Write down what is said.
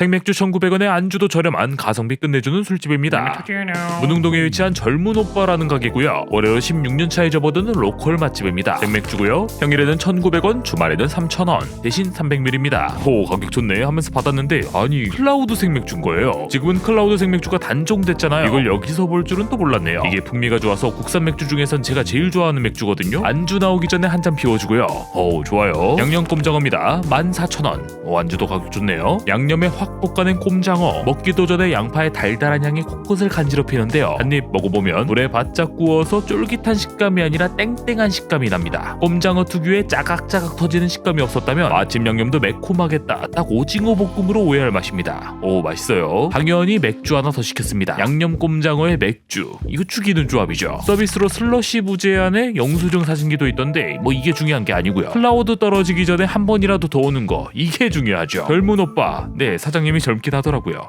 생맥주 1,900원에 안주도 저렴한 가성비 끝내주는 술집입니다. 문흥동에 위치한 젊은 오빠라는 가게고요. 올해로 16년 차에 접어드는 로컬 맛집입니다. 생맥주고요. 평일에는 1,900원, 주말에는 3,000원. 대신 300ml입니다. 오 가격 좋네 하면서 받았는데 아니 클라우드 생맥주인 거예요. 지금은 클라우드 생맥주가 단종됐잖아요. 이걸 여기서 볼 줄은 또 몰랐네요. 이게 풍미가 좋아서 국산 맥주 중에선 제가 제일 좋아하는 맥주거든요. 안주 나오기 전에 한 잔 비워주고요. 어우 좋아요. 양념 꼼장어입니다. 14,000원. 오 안주도 가격 좋네요. 양념에 확 볶아낸 꼼장어. 먹기도 전에 양파의 달달한 향이 코끝을 간지럽히는데요. 한 입 먹어보면 물에 바짝 구워서 쫄깃한 식감이 아니라 땡땡한 식감이 납니다. 꼼장어 특유의 짜각짜각 터지는 식감이 없었다면 아침 양념도 매콤하겠다. 딱 오징어 볶음으로 오해할 맛입니다. 오 맛있어요. 당연히 맥주 하나 더 시켰습니다. 양념 꼼장어에 맥주. 이거 죽이는 조합이죠. 서비스로 슬러시 부제 안에 영수증 사진기도 있던데 뭐 이게 중요한 게 아니고요. 클라우드 떨어지기 전에 한 번이라도 더 오는 거 이게 중요하죠. 젊은 오빠. 네 사장님이 젊긴 하더라고요.